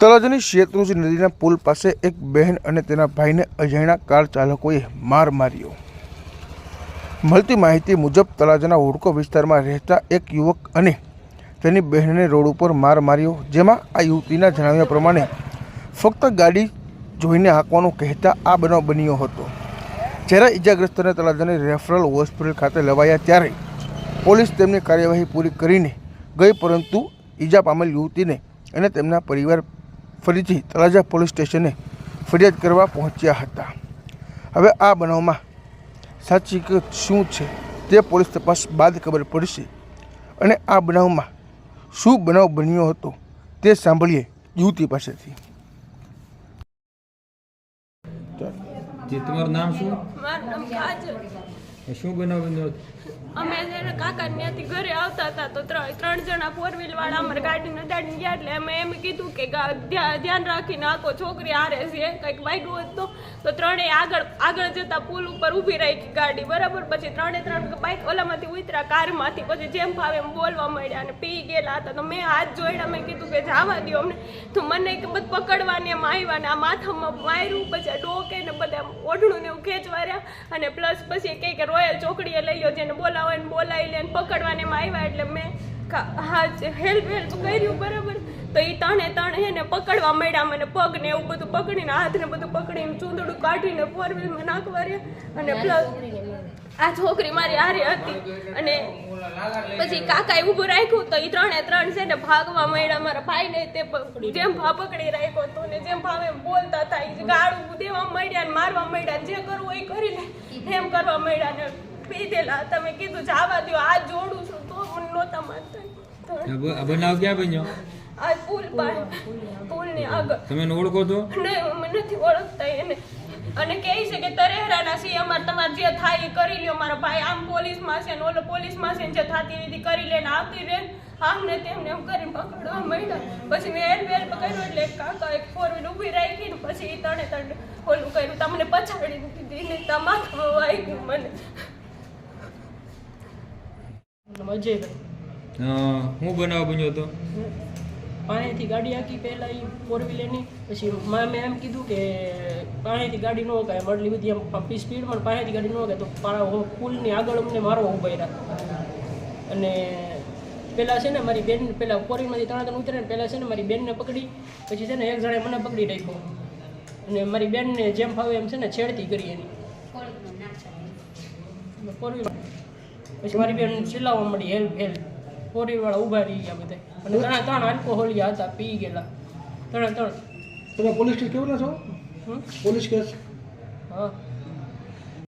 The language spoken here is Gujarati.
તળાજાની શેત્રુંજી નદીના પુલ પાસે એક બહેન અને તેના ભાઈને અજાણ્યા કાર ચાલકોએ માર માર્યો. મળતી માહિતી મુજબ તળાજાના હોડકો વિસ્તારમાં રહેતા એક યુવક અને તેની બહેનને રોડ ઉપર માર માર્યો, જેમાં આ યુવતીના જણાવ્યા પ્રમાણે ફક્ત ગાડી જોઈને હાંકવાનું કહેતા આ બનાવ બન્યો હતો. જ્યારે ઇજાગ્રસ્તને તળાજાની રેફરલ હોસ્પિટલ ખાતે લવાયા ત્યારે પોલીસ તેમની કાર્યવાહી પૂરી કરીને ગઈ, પરંતુ ઈજા પામેલ યુવતીને અને તેમના પરિવાર ફરીથી તળાજા પોલીસ સ્ટેશને ફરિયાદ કરવા પહોંચ્યા હતા. હવે આ બનાવમાં સાચી શું છે તે પોલીસ તપાસ બાદ ખબર પડશે અને આ બનાવમાં શું બનાવ બન્યો હતો તે સાંભળીએ યુવતી પાસેથી. તમારું નામ શું? શું બનાવ બન્યો અમે છે કાકા ત્યાંથી ઘરે આવતા હતા તો ત્રણ જણા ફોર વ્હીલ વાળા અમારે ગાડી દાડીને ગયા એટલે અમે એમ કીધું કે ધ્યાન રાખીને આખો છોકરી હારે છે, કંઈક વાગ્યું હતું તો. ત્રણેય આગળ આગળ જતા પુલ ઉપર ઊભી રાખી ગાડી, બરાબર? પછી ત્રણે ત્રણ બાઇક ઓલામાંથી ઉતરા કારમાંથી પછી જેમ ભાવે એમ બોલવા માંડ્યા અને પી ગયેલા હતા. તો મેં હાથ જોઈને મેં કીધું કે જવા દો અમને. તો મને કે બધું પકડવાની એમ આવ્યા ને આ માથામાં માર્યું, પછી ડોકે ને બધા ઓઢણું ને એવું ખેંચવાર્યા અને પ્લસ પછી કે રોયલ ચોકડીએ લઈ લો જેને બોલાવો એને બોલાવી લે પકડવાને એમાં આવ્યા એટલે મેં હા હેલ્પ હેલ્પ કર્યું બરાબર. તો એ તણે તણે હે ને પકડવા માંડ્યા મને પગ ને એવું બધું પકડીને હાથ ને બધું પકડીને ચૂંદડું કાઢીને ફોર વ્હીલમાં નાખવાર્યા અને પ્લસ આ છોકરી મારી આરી હતી. અને પછી કાકાએ ઊભું રાખ્યું તો એ ત્રણે ત્રણ છે ને ભાગવા માંડ્યા. મારા ભાઈને તે જેમ ભા પકડી રાખ્યો હતો ને જેમ ભાવે બોલતા ઈ ગાળું દેવા માંડ્યા ને મારવા માંડ્યા જે કરવું એ કરી લે. એમ કરવા માંડ્યા ને પીધેલા. તમે કીધું જવા દો આ જોડું છું તો મને નહોતા માનતા. બનાવ ક્યાં બન્યો? આ પુલ પાડ પુલની આગળ. તમે ઓળખો છો નહીં અમે નથી ઓળખતા એને. અને કહે છે કે તરેહરાના સી અમારે તમારે જે થાય એ કરી લ્યો. મારા ભાઈ આમ પોલીસમાં છે ને ઓલો પોલીસમાં છે ને જે થતી વિધિ કરી લે ને આવતી રે ને આમ ને તેમને એમ કરીને પકડવા માંડ્યા. પછી મેં એલ વેલ કર્યું એટલે એક કાકા એક ફોર વ્હીલ ઊભી રાખી ને પછી એ તણે તણે ઓલું કર્યું. તમને પછાડી દીધી ને તમાકુ આવી ગયું મને. અજયભાઈ હું બનાવ બન્યો હતો? પાણીથી ગાડી આખી પહેલાં એ ફોર વ્હીલરની પછી મેં મેં એમ કીધું કે પાણીથી ગાડી ન હકાય મળલી બધી એમ સ્પીડ સ્પીડમાં પાણીથી ગાડી ન હકાય તો પુલની આગળ અમને મારવા ઊભા રહ્યા. અને પહેલાં છે ને મારી બેન પહેલાં ફોર વ્હીલમાંથી ત્રણ ત્રણ ઉતરે ને પહેલાં છે ને મારી બેનને પકડી પછી છે ને એક જણે મને પકડી રાખ્યો. અને મારી બેનને જેમ ફાવે એમ છે ને છેડતી કરી એની. ફોર વ્હીલ પછી મારી બેન ચિલ્લાવવા મળી હેલ્પ હેલ્પ ફોર વાળા ઊભા રહી ગયા બધા. અને ત્રણે ત્રણ આલ્કોહોલિયા હતા પી ગયેલા. ત્રણે ત્રણ તમે પોલીસ કેસ કેવું છો? હમ? Police case? હા.